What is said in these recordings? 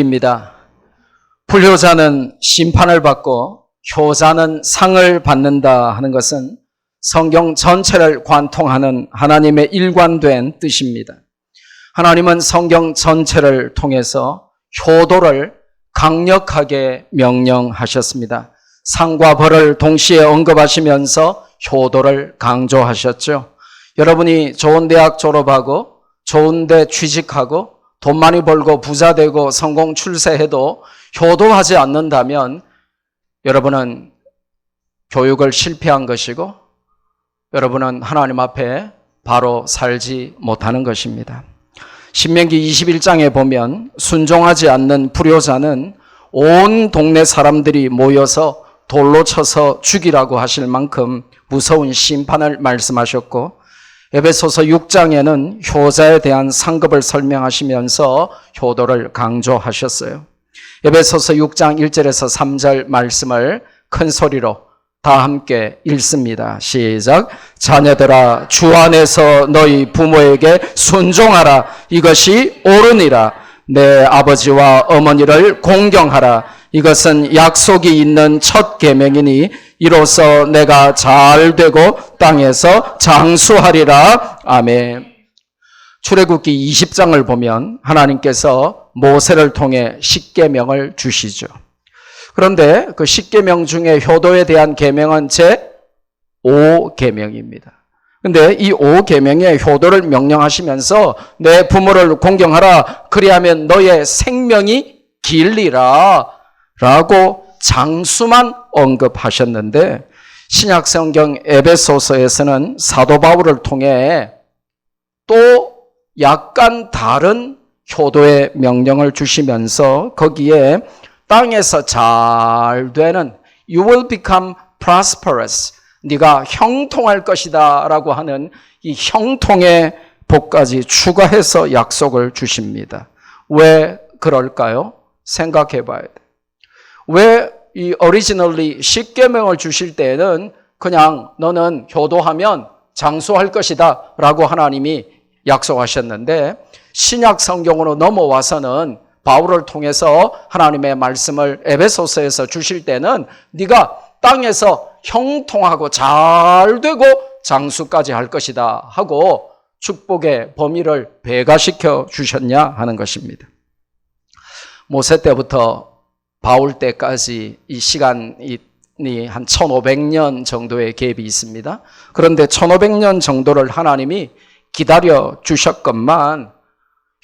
입니다. 불효자는 심판을 받고 효자는 상을 받는다 하는 것은 성경 전체를 관통하는 하나님의 일관된 뜻입니다. 하나님은 성경 전체를 통해서 효도를 강력하게 명령하셨습니다. 상과 벌을 동시에 언급하시면서 효도를 강조하셨죠. 여러분이 좋은 대학 졸업하고 좋은 데 취직하고 돈 많이 벌고 부자 되고 성공 출세해도 효도하지 않는다면 여러분은 교육을 실패한 것이고 여러분은 하나님 앞에 바로 살지 못하는 것입니다. 신명기 21장에 보면 순종하지 않는 불효자는 온 동네 사람들이 모여서 돌로 쳐서 죽이라고 하실 만큼 무서운 심판을 말씀하셨고 에베소서 6장에는 효자에 대한 상급을 설명하시면서 효도를 강조하셨어요. 에베소서 6장 1절에서 3절 말씀을 큰 소리로 다 함께 읽습니다. 시작. 자녀들아, 주 안에서 너희 부모에게 순종하라. 이것이 옳으니라. 내 아버지와 어머니를 공경하라. 이것은 약속이 있는 첫 계명이니 이로써 내가 잘 되고 땅에서 장수하리라. 아멘. 출애굽기 20장을 보면 하나님께서 모세를 통해 십계명을 주시죠. 그런데 그 십계명 중에 효도에 대한 계명은 제 5계명입니다. 근데 이 5계명의 효도를 명령하시면서 내 부모를 공경하라 그리하면 너의 생명이 길리라 라고 장수만 언급하셨는데 신약 성경 에베소서에서는 사도 바울을 통해 또 약간 다른 효도의 명령을 주시면서 거기에 땅에서 잘 되는 you will become prosperous 네가 형통할 것이다라고 하는 이 형통의 복까지 추가해서 약속을 주십니다. 왜 그럴까요? 생각해 봐야 돼. 왜이 originally 십계명을 주실 때에는 그냥 너는 효도하면 장수할 것이다 라고 하나님이 약속하셨는데 신약 성경으로 넘어와서는 바울을 통해서 하나님의 말씀을 에베소서에서 주실 때는 네가 땅에서 형통하고 잘 되고 장수까지 할 것이다 하고 축복의 범위를 배가시켜 주셨냐 하는 것입니다. 모세 때부터 바울 때까지 이 시간이 한 1500년 정도의 갭이 있습니다. 그런데 1500년 정도를 하나님이 기다려 주셨건만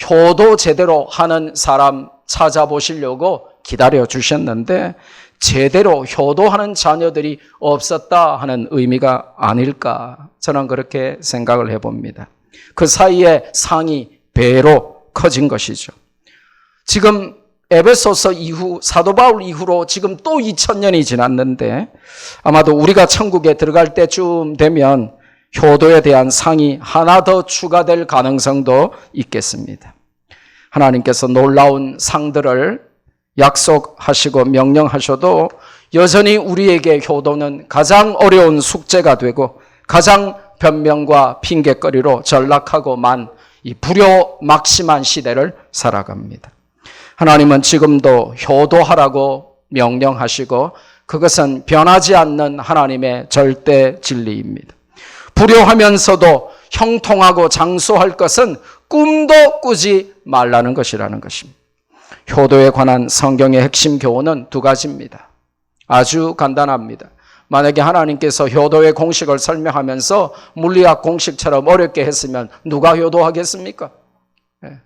효도 제대로 하는 사람 찾아보시려고 기다려 주셨는데 제대로 효도하는 자녀들이 없었다 하는 의미가 아닐까 저는 그렇게 생각을 해봅니다. 그 사이에 상이 배로 커진 것이죠. 지금 에베소서 이후 사도 바울 이후로 지금 또 2000년이 지났는데 아마도 우리가 천국에 들어갈 때쯤 되면 효도에 대한 상이 하나 더 추가될 가능성도 있겠습니다. 하나님께서 놀라운 상들을 약속하시고 명령하셔도 여전히 우리에게 효도는 가장 어려운 숙제가 되고 가장 변명과 핑계거리로 전락하고 만 이 불효 막심한 시대를 살아갑니다. 하나님은 지금도 효도하라고 명령하시고 그것은 변하지 않는 하나님의 절대 진리입니다. 불효하면서도 형통하고 장수할 것은 꿈도 꾸지 말라는 것이라는 것입니다. 효도에 관한 성경의 핵심 교훈은 두 가지입니다. 아주 간단합니다. 만약에 하나님께서 효도의 공식을 설명하면서 물리학 공식처럼 어렵게 했으면 누가 효도하겠습니까? 네.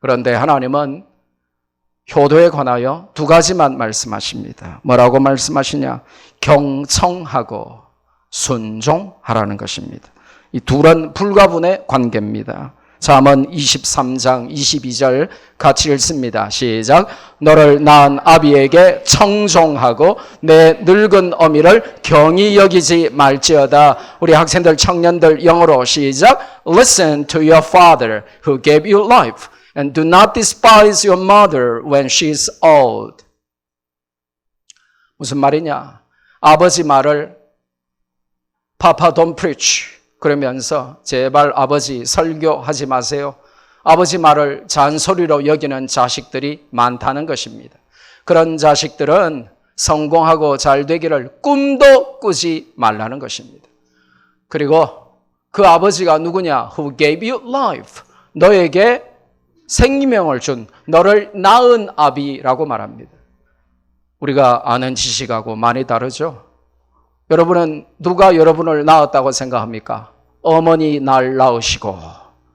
그런데 하나님은 효도에 관하여 두 가지만 말씀하십니다. 뭐라고 말씀하시냐? 경청하고 순종하라는 것입니다. 이 둘은 불가분의 관계입니다. 잠언 23장 22절 같이 읽습니다. 시작. 너를 낳은 아비에게 청종하고 내 늙은 어미를 경히 여기지 말지어다. 우리 학생들 청년들 영어로 시작. Listen to your father who gave you life and do not despise your mother when she is old. 무슨 말이냐? 아버지 말을 Papa don't preach 그러면서 제발 아버지 설교하지 마세요. 아버지 말을 잔소리로 여기는 자식들이 많다는 것입니다. 그런 자식들은 성공하고 잘 되기를 꿈도 꾸지 말라는 것입니다. 그리고 그 아버지가 누구냐? Who gave you life? 너에게 생명을 준 너를 낳은 아비라고 말합니다. 우리가 아는 지식하고 많이 다르죠? 여러분은 누가 여러분을 낳았다고 생각합니까? 어머니 날 낳으시고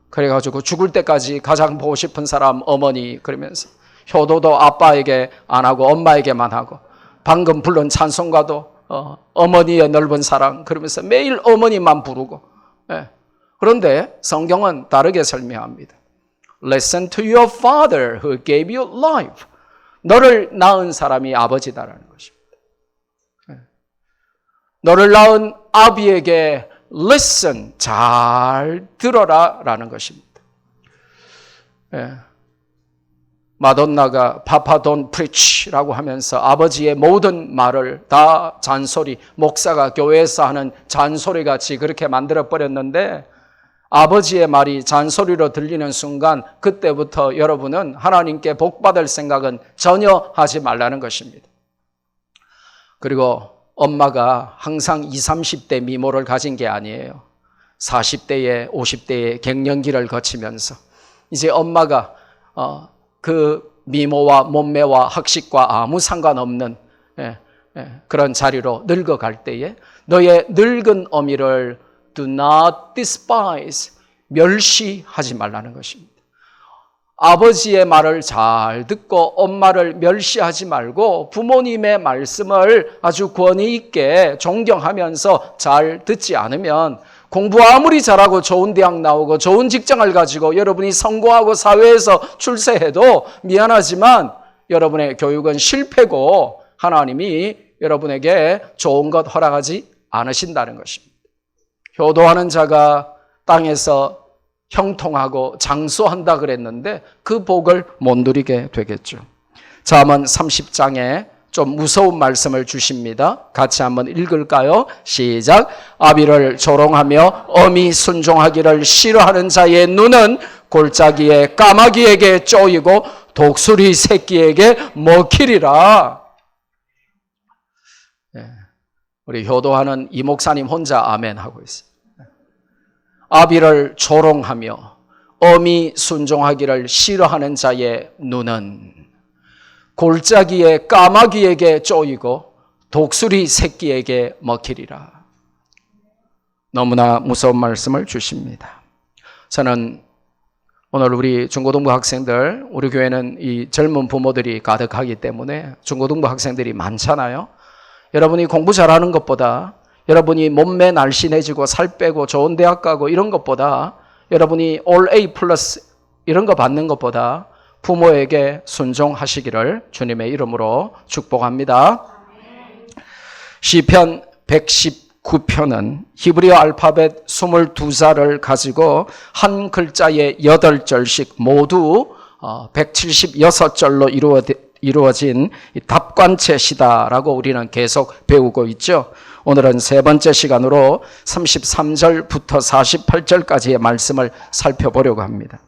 그래가지고 죽을 때까지 가장 보고 싶은 사람 어머니 그러면서 효도도 아빠에게 안 하고 엄마에게만 하고 방금 부른 찬송가도 어, 어머니의 넓은 사랑 그러면서 매일 어머니만 부르고 예. 그런데 성경은 다르게 설명합니다. Listen to your father who gave you life. 너를 낳은 사람이 아버지다라는 것입니다. 예. 너를 낳은 아비에게 listen 잘 들어라 라는 것입니다. 예. 마돈나가 파파 돈 프리치라고 하면서 아버지의 모든 말을 다 잔소리 목사가 교회에서 하는 잔소리 같이 그렇게 만들어 버렸는데 아버지의 말이 잔소리로 들리는 순간 그때부터 여러분은 하나님께 복 받을 생각은 전혀 하지 말라는 것입니다. 그리고 엄마가 항상 20, 30대 미모를 가진 게 아니에요. 40대에 50대의 갱년기를 거치면서 이제 엄마가 어, 그 미모와 몸매와 학식과 아무 상관없는 예, 예, 그런 자리로 늙어갈 때에 너의 늙은 어미를 do not despise 멸시하지 말라는 것입니다. 아버지의 말을 잘 듣고 엄마를 멸시하지 말고 부모님의 말씀을 아주 권위 있게 존경하면서 잘 듣지 않으면 공부 아무리 잘하고 좋은 대학 나오고 좋은 직장을 가지고 여러분이 성공하고 사회에서 출세해도 미안하지만 여러분의 교육은 실패고 하나님이 여러분에게 좋은 것 허락하지 않으신다는 것입니다. 효도하는 자가 땅에서 형통하고 장수한다 그랬는데 그 복을 못 누리게 되겠죠. 잠언 30장에 좀 무서운 말씀을 주십니다. 같이 한번 읽을까요? 시작. 아비를 조롱하며 어미 순종하기를 싫어하는 자의 눈은 골짜기에 까마귀에게 쪼이고 독수리 새끼에게 먹히리라. 예, 우리 효도하는 이 목사님 혼자 아멘 하고 있어요. 아비를 조롱하며 어미 순종하기를 싫어하는 자의 눈은 골짜기에 까마귀에게 쪼이고 독수리 새끼에게 먹히리라. 너무나 무서운 말씀을 주십니다. 저는 오늘 우리 중고등부 학생들, 우리 교회는 이 젊은 부모들이 가득하기 때문에 중고등부 학생들이 많잖아요. 여러분이 공부 잘하는 것보다 여러분이 몸매 날씬해지고 살 빼고 좋은 대학 가고 이런 것보다 여러분이 올 A 플러스 이런 거 받는 것보다 부모에게 순종하시기를 주님의 이름으로 축복합니다. 시편 119편은 히브리어 알파벳 22자를 가지고 한 글자에 8절씩 모두 176절로 이루어 이루어진 답관체 시다라고 우리는 계속 배우고 있죠. 오늘은 세 번째 시간으로 33절부터 48절까지의 말씀을 살펴보려고 합니다.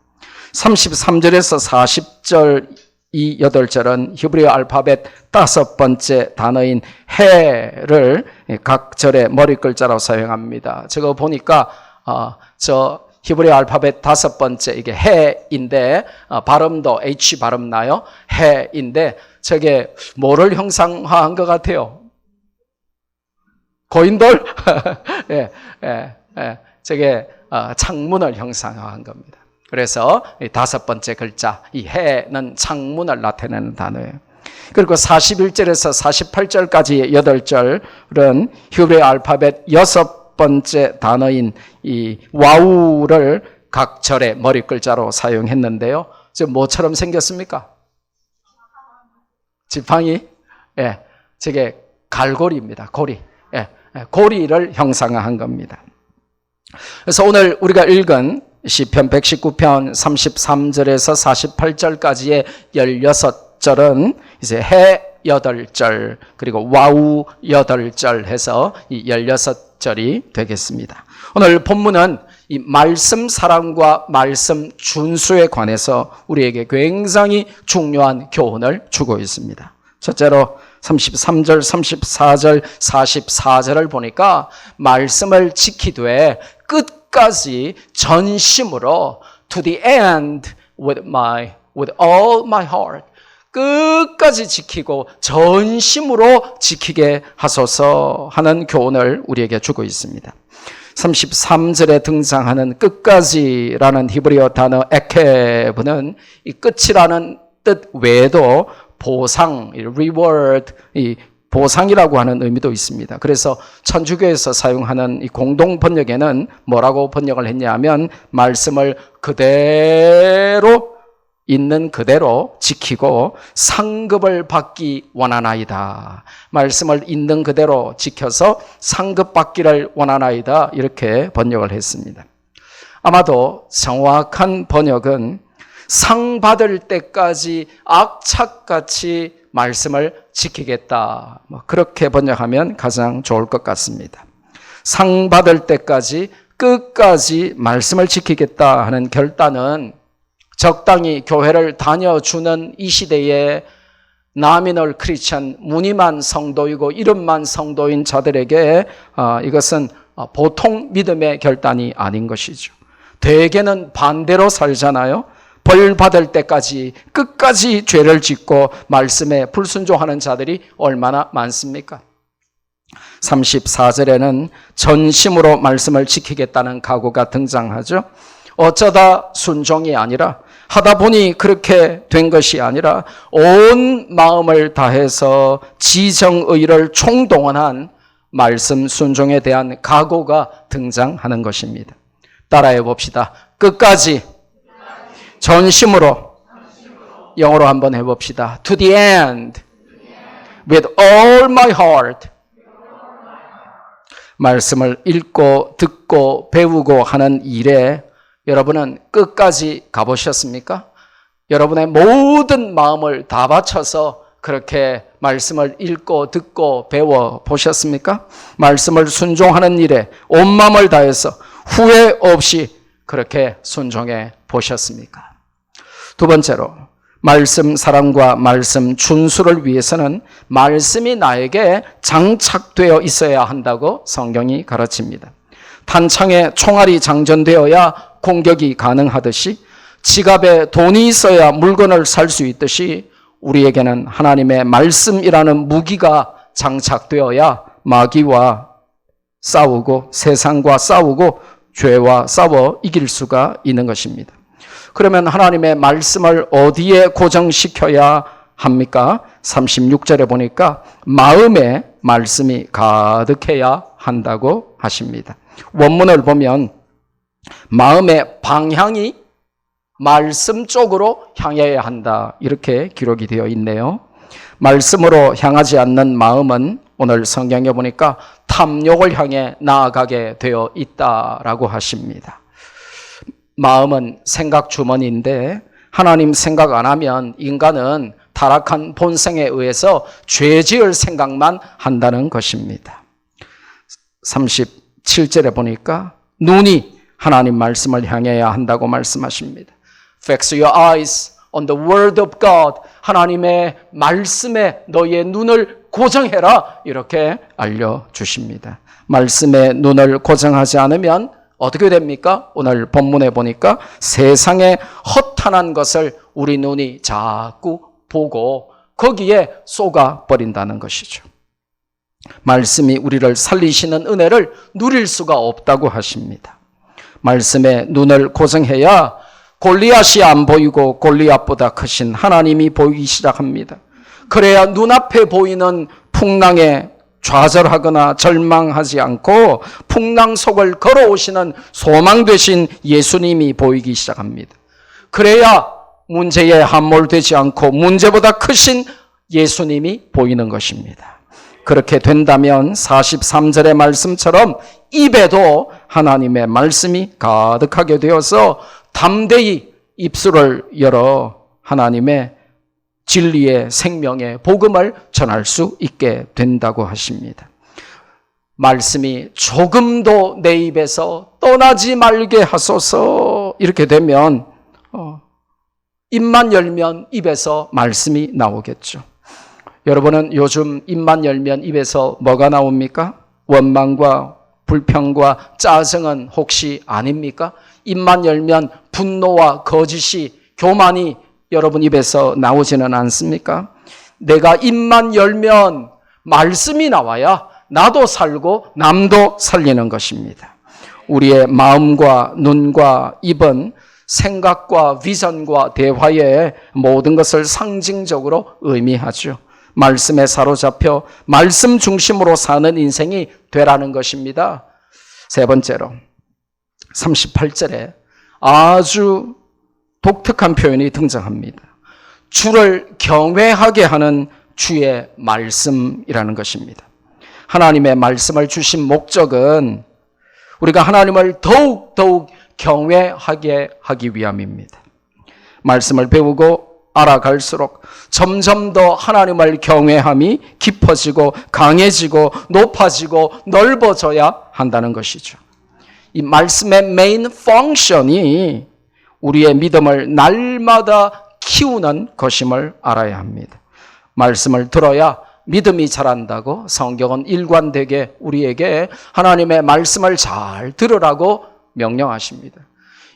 33절에서 40절 이 8절은 히브리어 알파벳 다섯 번째 단어인 해를 각 절의 머리 글자로 사용합니다. 저거 보니까 어, 저 히브리어 알파벳 다섯 번째 이게 해인데 어, 발음도 H 발음 나요. 해인데 저게 뭐를 형상화한 것 같아요? 고인돌? 예, 예, 예. 저게 어, 창문을 형상화한 겁니다. 그래서 다섯 번째 글자 이 해는 창문을 나타내는 단어예요. 그리고 41절에서 48절까지 8절은 히브리어 알파벳 여섯 번째 단어인 이 와우를 각 절의 머리 글자로 사용했는데요. 지금 뭐처럼 생겼습니까? 지팡이? 예. 저게 갈고리입니다. 고리. 예. 예. 고리를 형상화한 겁니다. 그래서 오늘 우리가 읽은 시편 119편 33절에서 48절까지의 16절은 이제 해 8절 그리고 와우 8절 해서 이 16절이 되겠습니다. 오늘 본문은 이 말씀 사랑과 말씀 준수에 관해서 우리에게 굉장히 중요한 교훈을 주고 있습니다. 첫째로 33절, 34절, 44절을 보니까 말씀을 지키되 끝까지 전심으로 to the end with my with all my heart 끝까지 지키고 전심으로 지키게 하소서 하는 교훈을 우리에게 주고 있습니다. 33절에 등장하는 끝까지라는 히브리어 단어 에케브는 이 끝이라는 뜻 외에도 보상, reward, 이 보상이라고 하는 의미도 있습니다. 그래서 천주교에서 사용하는 이 공동 번역에는 뭐라고 번역을 했냐면 말씀을 그대로 있는 그대로 지키고 상급을 받기 원하나이다. 말씀을 있는 그대로 지켜서 상급 받기를 원하나이다. 이렇게 번역을 했습니다. 아마도 정확한 번역은 상 받을 때까지 악착같이 말씀을 지키겠다. 뭐 그렇게 번역하면 가장 좋을 것 같습니다. 상 받을 때까지 끝까지 말씀을 지키겠다 하는 결단은 적당히 교회를 다녀주는 이 시대에 나미널 크리스천 무늬만 성도이고 이름만 성도인 자들에게 아, 이것은 아, 보통 믿음의 결단이 아닌 것이죠. 대개는 반대로 살잖아요. 벌 받을 때까지 끝까지 죄를 짓고 말씀에 불순종하는 자들이 얼마나 많습니까? 34절에는 전심으로 말씀을 지키겠다는 각오가 등장하죠. 어쩌다 순종이 아니라 하다 보니 그렇게 된 것이 아니라 온 마음을 다해서 지정의를 총동원한 말씀 순종에 대한 각오가 등장하는 것입니다. 따라해 봅시다. 끝까지 전심으로 영어로 한번 해 봅시다. To the end with all my heart 말씀을 읽고 듣고 배우고 하는 일에 여러분은 끝까지 가보셨습니까? 여러분의 모든 마음을 다 바쳐서 그렇게 말씀을 읽고 듣고 배워 보셨습니까? 말씀을 순종하는 일에 온 마음을 다해서 후회 없이 그렇게 순종해 보셨습니까? 두 번째로 말씀 사랑과 말씀 준수를 위해서는 말씀이 나에게 장착되어 있어야 한다고 성경이 가르칩니다. 탄창에 총알이 장전되어야 공격이 가능하듯이 지갑에 돈이 있어야 물건을 살 수 있듯이 우리에게는 하나님의 말씀이라는 무기가 장착되어야 마귀와 싸우고 세상과 싸우고 죄와 싸워 이길 수가 있는 것입니다. 그러면 하나님의 말씀을 어디에 고정시켜야 합니까? 36절에 보니까 마음에 말씀이 가득해야 한다고 하십니다. 원문을 보면 마음의 방향이 말씀 쪽으로 향해야 한다. 이렇게 기록이 되어 있네요. 말씀으로 향하지 않는 마음은 오늘 성경에 보니까 탐욕을 향해 나아가게 되어 있다라고 하십니다. 마음은 생각 주머니인데 하나님 생각 안 하면 인간은 타락한 본성에 의해서 죄 지을 생각만 한다는 것입니다. 37절에 보니까 눈이 하나님 말씀을 향해야 한다고 말씀하십니다. Fix your eyes on the word of God. 하나님의 말씀에 너의 눈을 고정해라. 이렇게 알려주십니다. 말씀에 눈을 고정하지 않으면 어떻게 됩니까? 오늘 본문에 보니까 세상에 허탄한 것을 우리 눈이 자꾸 보고 거기에 쏘가 버린다는 것이죠. 말씀이 우리를 살리시는 은혜를 누릴 수가 없다고 하십니다. 말씀에 눈을 고정해야 골리앗이 안 보이고 골리앗보다 크신 하나님이 보이기 시작합니다. 그래야 눈앞에 보이는 풍랑에 좌절하거나 절망하지 않고 풍랑 속을 걸어오시는 소망 되신 예수님이 보이기 시작합니다. 그래야 문제에 함몰되지 않고 문제보다 크신 예수님이 보이는 것입니다. 그렇게 된다면 43절의 말씀처럼 입에도 하나님의 말씀이 가득하게 되어서 담대히 입술을 열어 하나님의 진리의 생명의 복음을 전할 수 있게 된다고 하십니다. 말씀이 조금도 내 입에서 떠나지 말게 하소서 이렇게 되면 어, 입만 열면 입에서 말씀이 나오겠죠. 여러분은 요즘 입만 열면 입에서 뭐가 나옵니까? 원망과 불평과 짜증은 혹시 아닙니까? 입만 열면 분노와 거짓이 교만이 여러분 입에서 나오지는 않습니까? 내가 입만 열면 말씀이 나와야 나도 살고 남도 살리는 것입니다. 우리의 마음과 눈과 입은 생각과 비전과 대화의 모든 것을 상징적으로 의미하죠. 말씀에 사로잡혀 말씀 중심으로 사는 인생이 되라는 것입니다. 세 번째로 38절에 아주 독특한 표현이 등장합니다. 주를 경외하게 하는 주의 말씀이라는 것입니다. 하나님의 말씀을 주신 목적은 우리가 하나님을 더욱 더욱 경외하게 하기 위함입니다. 말씀을 배우고 알아갈수록 점점 더 하나님을 경외함이 깊어지고 강해지고 높아지고 넓어져야 한다는 것이죠. 이 말씀의 메인 펑션이 우리의 믿음을 날마다 키우는 것임을 알아야 합니다. 말씀을 들어야 믿음이 자란다고 성경은 일관되게 우리에게 하나님의 말씀을 잘 들으라고 명령하십니다.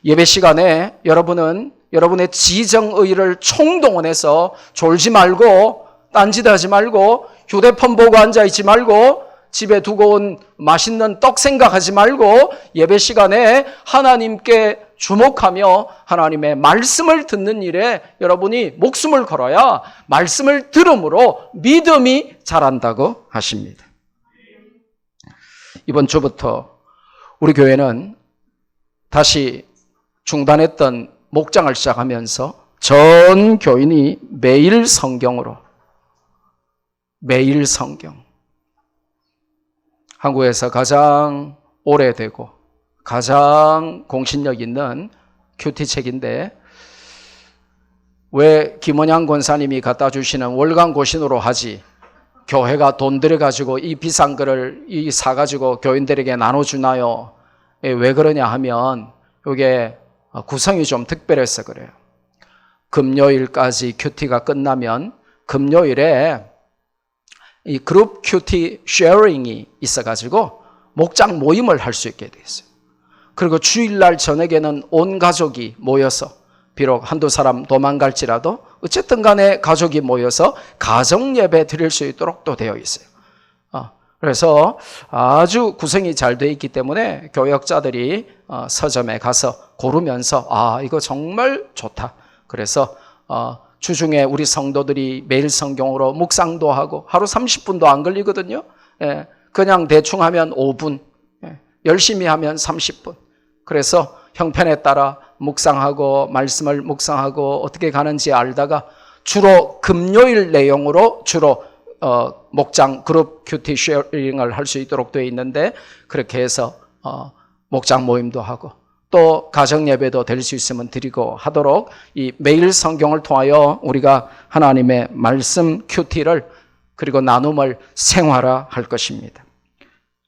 예배 시간에 여러분은 여러분의 지정의를 총동원해서 졸지 말고 딴짓 하지 말고 휴대폰 보고 앉아 있지 말고 집에 두고 온 맛있는 떡 생각하지 말고 예배 시간에 하나님께 주목하며 하나님의 말씀을 듣는 일에 여러분이 목숨을 걸어야 말씀을 들음으로 믿음이 자란다고 하십니다. 이번 주부터 우리 교회는 다시 중단했던 목장을 시작하면서 전 교인이 매일 성경으로 매일 성경 한국에서 가장 오래되고 가장 공신력 있는 큐티 책인데 왜 김원양 권사님이 갖다 주시는 월간 고신으로 하지 교회가 돈 들여 가지고 이 비싼 거를 이사 가지고 교인들에게 나눠 주나요? 예, 왜 그러냐 하면 이게 구성이 좀 특별해서 그래요. 금요일까지 큐티가 끝나면 금요일에 이 그룹 큐티 쉐어링이 있어가지고 목장 모임을 할 수 있게 돼 있어요. 그리고 주일날 저녁에는 온 가족이 모여서 비록 한두 사람 도망갈지라도 어쨌든 간에 가족이 모여서 가정 예배 드릴 수 있도록 또 되어 있어요. 어, 그래서 아주 구성이 잘 되어 있기 때문에 교역자들이 어, 서점에 가서 고르면서 아 이거 정말 좋다. 그래서 어, 주중에 우리 성도들이 매일 성경으로 묵상도 하고 하루 30분도 안 걸리거든요. 예, 그냥 대충 하면 5분, 예, 열심히 하면 30분. 그래서 형편에 따라 묵상하고 말씀을 묵상하고 어떻게 가는지 알다가 주로 금요일 내용으로 주로 어, 목장 그룹 큐티 쉐어링을 할 수 있도록 되어 있는데 그렇게 해서 어, 목장 모임도 하고 또 가정 예배도 될 수 있으면 드리고 하도록 이 매일 성경을 통하여 우리가 하나님의 말씀 큐티를 그리고 나눔을 생활화할 것입니다.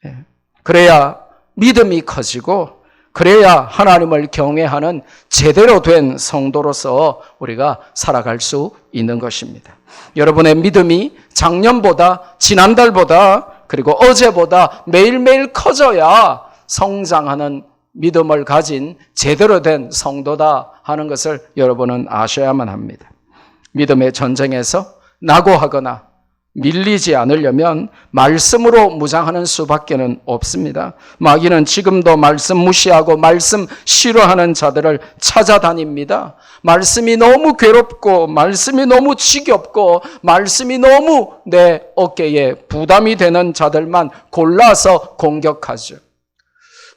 예. 그래야 믿음이 커지고 그래야 하나님을 경외하는 제대로 된 성도로서 우리가 살아갈 수 있는 것입니다. 여러분의 믿음이 작년보다 지난달보다 그리고 어제보다 매일매일 커져야 성장하는 믿음을 가진 제대로 된 성도다 하는 것을 여러분은 아셔야만 합니다. 믿음의 전쟁에서 낙오하거나 밀리지 않으려면 말씀으로 무장하는 수밖에는 없습니다. 마귀는 지금도 말씀 무시하고 말씀 싫어하는 자들을 찾아다닙니다. 말씀이 너무 괴롭고 말씀이 너무 지겹고 말씀이 너무 내 어깨에 부담이 되는 자들만 골라서 공격하죠.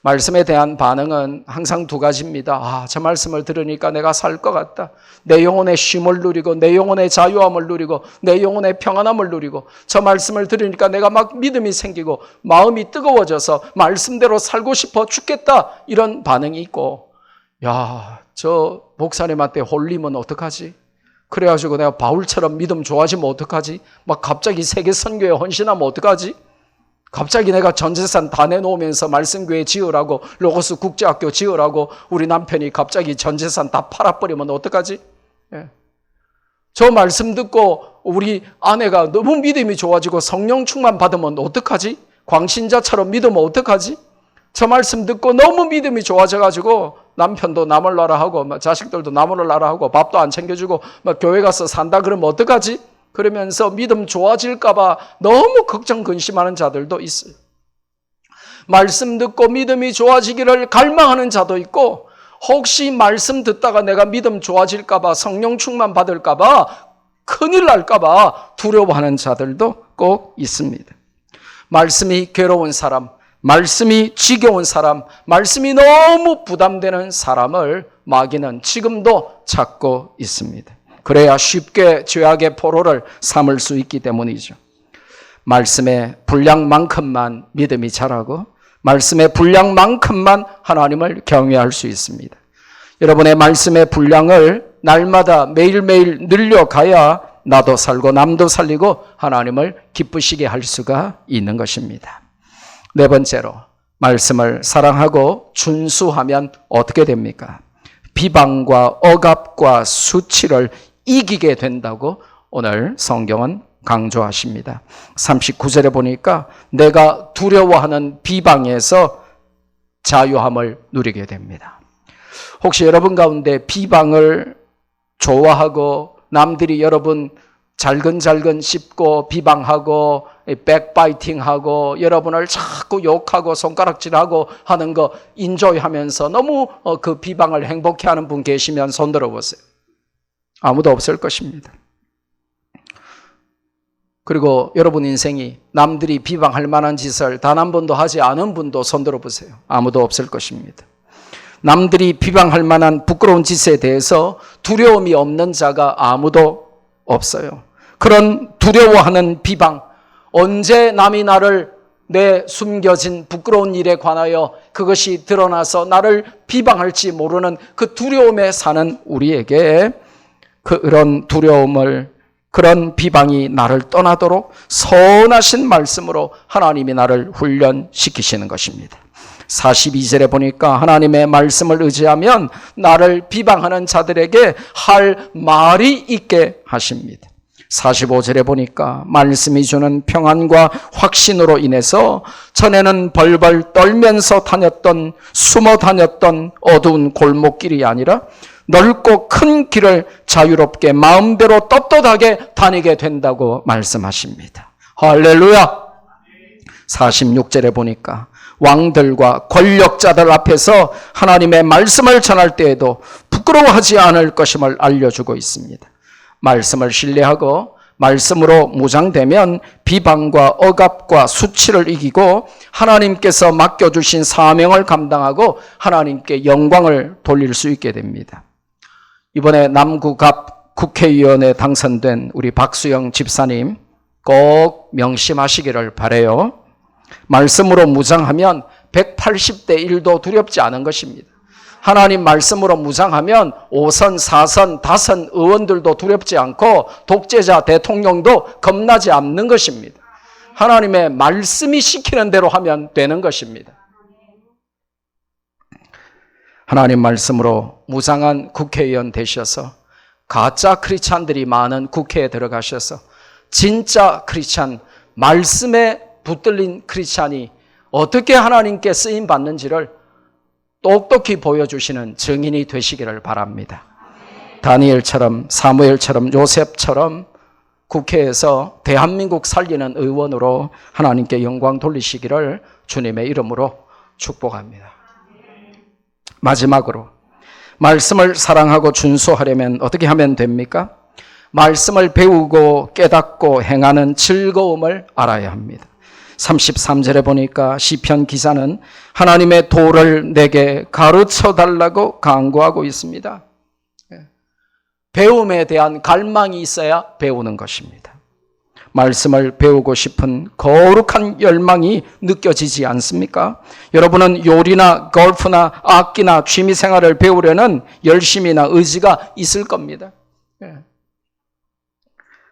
말씀에 대한 반응은 항상 두 가지입니다. 아, 저 말씀을 들으니까 내가 살 것 같다. 내 영혼의 쉼을 누리고, 내 영혼의 자유함을 누리고, 내 영혼의 평안함을 누리고, 저 말씀을 들으니까 내가 막 믿음이 생기고, 마음이 뜨거워져서 말씀대로 살고 싶어 죽겠다. 이런 반응이 있고, 야, 저 목사님한테 홀리면 어떡하지? 그래가지고 내가 바울처럼 믿음 좋아지면 어떡하지? 막 갑자기 세계 선교에 헌신하면 어떡하지? 갑자기 내가 전 재산 다 내놓으면서 말씀교회 지으라고 로고스 국제학교 지으라고 우리 남편이 갑자기 전 재산 다 팔아버리면 어떡하지? 예. 저 말씀 듣고 우리 아내가 너무 믿음이 좋아지고 성령 충만 받으면 어떡하지? 광신자처럼 믿으면 어떡하지? 저 말씀 듣고 너무 믿음이 좋아져가지고 남편도 나몰라라 하고 막 자식들도 나몰라라 하고 밥도 안 챙겨주고 막 교회 가서 산다 그러면 어떡하지? 그러면서 믿음 좋아질까봐 너무 걱정 근심하는 자들도 있어요. 말씀 듣고 믿음이 좋아지기를 갈망하는 자도 있고 혹시 말씀 듣다가 내가 믿음 좋아질까봐 성령 충만 받을까봐 큰일 날까봐 두려워하는 자들도 꼭 있습니다. 말씀이 괴로운 사람, 말씀이 지겨운 사람, 말씀이 너무 부담되는 사람을 마귀는 지금도 찾고 있습니다. 그래야 쉽게 죄악의 포로를 삼을 수 있기 때문이죠. 말씀의 분량만큼만 믿음이 자라고 말씀의 분량만큼만 하나님을 경외할 수 있습니다. 여러분의 말씀의 분량을 날마다 매일매일 늘려가야 나도 살고 남도 살리고 하나님을 기쁘시게 할 수가 있는 것입니다. 네 번째로 말씀을 사랑하고 준수하면 어떻게 됩니까? 비방과 억압과 수치를 이기게 된다고 오늘 성경은 강조하십니다. 39절에 보니까 내가 두려워하는 비방에서 자유함을 누리게 됩니다. 혹시 여러분 가운데 비방을 좋아하고 남들이 여러분 잘근잘근 씹고 비방하고 백바이팅하고 여러분을 자꾸 욕하고 손가락질하고 하는 거 인조하면서 너무 어, 그 비방을 행복해하는 분 계시면 손 들어보세요. 아무도 없을 것입니다. 그리고 여러분 인생이 남들이 비방할 만한 짓을 단 한 번도 하지 않은 분도 손 들어 보세요. 아무도 없을 것입니다. 남들이 비방할 만한 부끄러운 짓에 대해서 두려움이 없는 자가 아무도 없어요. 그런 두려워하는 비방, 언제 남이 나를 내 숨겨진 부끄러운 일에 관하여 그것이 드러나서 나를 비방할지 모르는 그 두려움에 사는 우리에게 그런 두려움을 그런 비방이 나를 떠나도록 선하신 말씀으로 하나님이 나를 훈련시키시는 것입니다. 42절에 보니까 하나님의 말씀을 의지하면 나를 비방하는 자들에게 할 말이 있게 하십니다. 45절에 보니까 말씀이 주는 평안과 확신으로 인해서 전에는 벌벌 떨면서 다녔던 숨어 다녔던 어두운 골목길이 아니라 넓고 큰 길을 자유롭게 마음대로 떳떳하게 다니게 된다고 말씀하십니다. 할렐루야! 46절에 보니까 왕들과 권력자들 앞에서 하나님의 말씀을 전할 때에도 부끄러워하지 않을 것임을 알려주고 있습니다. 말씀을 신뢰하고 말씀으로 무장되면 비방과 억압과 수치를 이기고 하나님께서 맡겨주신 사명을 감당하고 하나님께 영광을 돌릴 수 있게 됩니다. 이번에 남구갑 국회의원에 당선된 우리 박수영 집사님 꼭 명심하시기를 바래요. 말씀으로 무장하면 180대 1도 두렵지 않은 것입니다. 하나님 말씀으로 무장하면 5선, 4선, 5선 의원들도 두렵지 않고 독재자 대통령도 겁나지 않는 것입니다. 하나님의 말씀이 시키는 대로 하면 되는 것입니다. 하나님 말씀으로 무장한 국회의원 되셔서 가짜 크리스찬들이 많은 국회에 들어가셔서 진짜 크리스찬 말씀에 붙들린 크리스찬이 어떻게 하나님께 쓰임 받는지를 똑똑히 보여주시는 증인이 되시기를 바랍니다. 다니엘처럼 사무엘처럼 요셉처럼 국회에서 대한민국 살리는 의원으로 하나님께 영광 돌리시기를 주님의 이름으로 축복합니다. 마지막으로 말씀을 사랑하고 준수하려면 어떻게 하면 됩니까? 말씀을 배우고 깨닫고 행하는 즐거움을 알아야 합니다. 33절에 보니까 시편 기사는 하나님의 도를 내게 가르쳐 달라고 강구하고 있습니다. 배움에 대한 갈망이 있어야 배우는 것입니다. 말씀을 배우고 싶은 거룩한 열망이 느껴지지 않습니까? 여러분은 요리나 골프나 악기나 취미 생활을 배우려는 열심이나 의지가 있을 겁니다.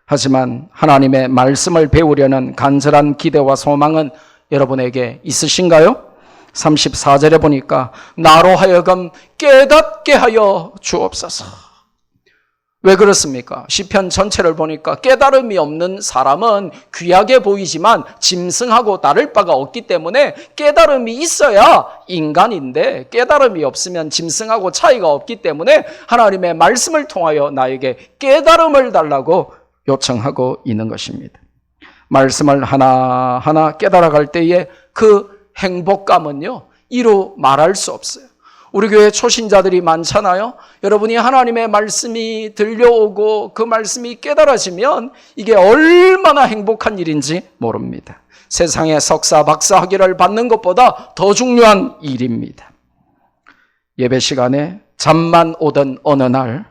하지만 하나님의 말씀을 배우려는 간절한 기대와 소망은 여러분에게 있으신가요? 34절에 보니까 나로 하여금 깨닫게 하여 주옵소서. 왜 그렇습니까? 시편 전체를 보니까 깨달음이 없는 사람은 귀하게 보이지만 짐승하고 다를 바가 없기 때문에 깨달음이 있어야 인간인데 깨달음이 없으면 짐승하고 차이가 없기 때문에 하나님의 말씀을 통하여 나에게 깨달음을 달라고 요청하고 있는 것입니다. 말씀을 하나하나 깨달아갈 때에 그 행복감은요, 이루 말할 수 없어요. 우리 교회 초신자들이 많잖아요. 여러분이 하나님의 말씀이 들려오고 그 말씀이 깨달아지면 이게 얼마나 행복한 일인지 모릅니다. 세상에 석사, 박사 학위를 받는 것보다 더 중요한 일입니다. 예배 시간에 잠만 오던 어느 날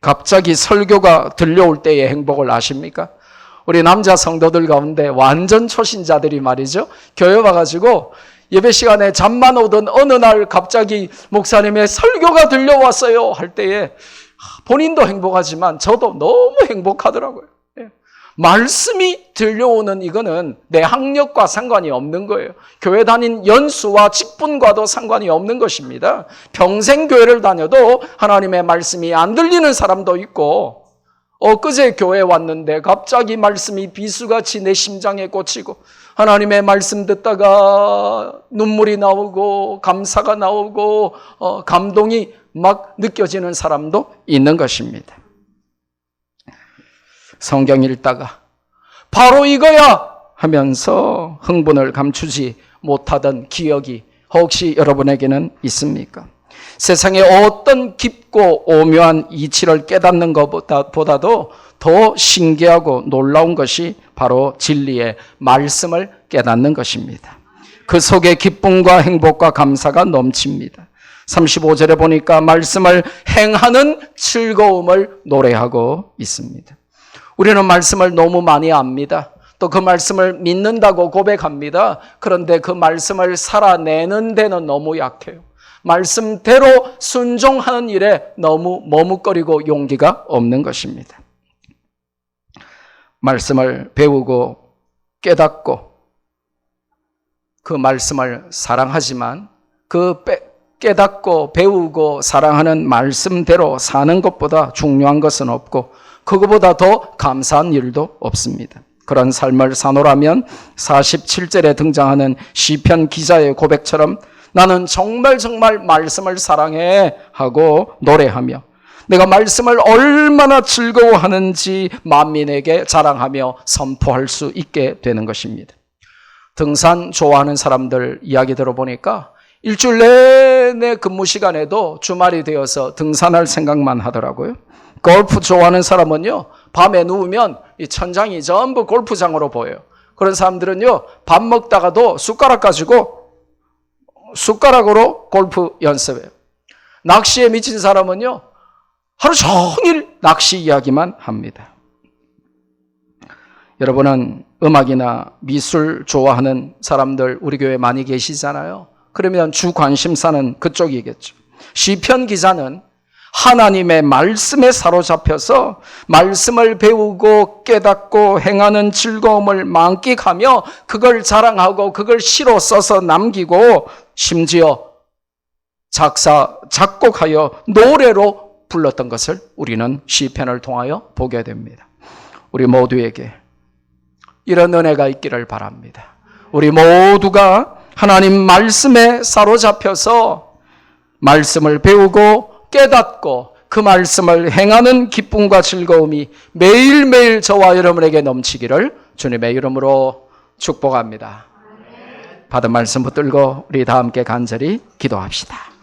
갑자기 설교가 들려올 때의 행복을 아십니까? 우리 남자 성도들 가운데 완전 초신자들이 말이죠. 교회 와가지고 예배 시간에 잠만 오던 어느 날 갑자기 목사님의 설교가 들려왔어요 할 때에 본인도 행복하지만 저도 너무 행복하더라고요. 예. 말씀이 들려오는 이거는 내 학력과 상관이 없는 거예요. 교회 다닌 연수와 직분과도 상관이 없는 것입니다. 평생 교회를 다녀도 하나님의 말씀이 안 들리는 사람도 있고 엊그제 교회 왔는데 갑자기 말씀이 비수같이 내 심장에 꽂히고 하나님의 말씀 듣다가 눈물이 나오고 감사가 나오고 어, 감동이 막 느껴지는 사람도 있는 것입니다. 성경 읽다가 바로 이거야 하면서 흥분을 감추지 못하던 기억이 혹시 여러분에게는 있습니까? 세상에 어떤 깊고 오묘한 이치를 깨닫는 것보다도 더 신기하고 놀라운 것이 바로 진리의 말씀을 깨닫는 것입니다. 그 속에 기쁨과 행복과 감사가 넘칩니다. 35절에 보니까 말씀을 행하는 즐거움을 노래하고 있습니다. 우리는 말씀을 너무 많이 압니다. 또 그 말씀을 믿는다고 고백합니다. 그런데 그 말씀을 살아내는 데는 너무 약해요. 말씀대로 순종하는 일에 너무 머뭇거리고 용기가 없는 것입니다. 말씀을 배우고 깨닫고 그 말씀을 사랑하지만 그 깨닫고 배우고 사랑하는 말씀대로 사는 것보다 중요한 것은 없고 그것보다 더 감사한 일도 없습니다. 그런 삶을 사노라면 47절에 등장하는 시편 기자의 고백처럼 나는 정말 정말 말씀을 사랑해 하고 노래하며 내가 말씀을 얼마나 즐거워하는지 만민에게 자랑하며 선포할 수 있게 되는 것입니다. 등산 좋아하는 사람들 이야기 들어보니까 일주일 내내 근무 시간에도 주말이 되어서 등산할 생각만 하더라고요. 골프 좋아하는 사람은요, 밤에 누우면 이 천장이 전부 골프장으로 보여요. 그런 사람들은요, 밥 먹다가도 숟가락 가지고 숟가락으로 골프 연습해요. 낚시에 미친 사람은요, 하루 종일 낚시 이야기만 합니다. 여러분은 음악이나 미술 좋아하는 사람들 우리 교회 많이 계시잖아요. 그러면 주 관심사는 그쪽이겠죠. 시편 기자는 하나님의 말씀에 사로잡혀서 말씀을 배우고 깨닫고 행하는 즐거움을 만끽하며 그걸 자랑하고 그걸 시로 써서 남기고 심지어 작사, 작곡하여 노래로 불렀던 것을 우리는 시편을 통하여 보게 됩니다. 우리 모두에게 이런 은혜가 있기를 바랍니다. 우리 모두가 하나님 말씀에 사로잡혀서 말씀을 배우고 깨닫고 그 말씀을 행하는 기쁨과 즐거움이 매일매일 저와 여러분에게 넘치기를 주님의 이름으로 축복합니다. 받은 말씀 붙들고 우리 다 함께 간절히 기도합시다.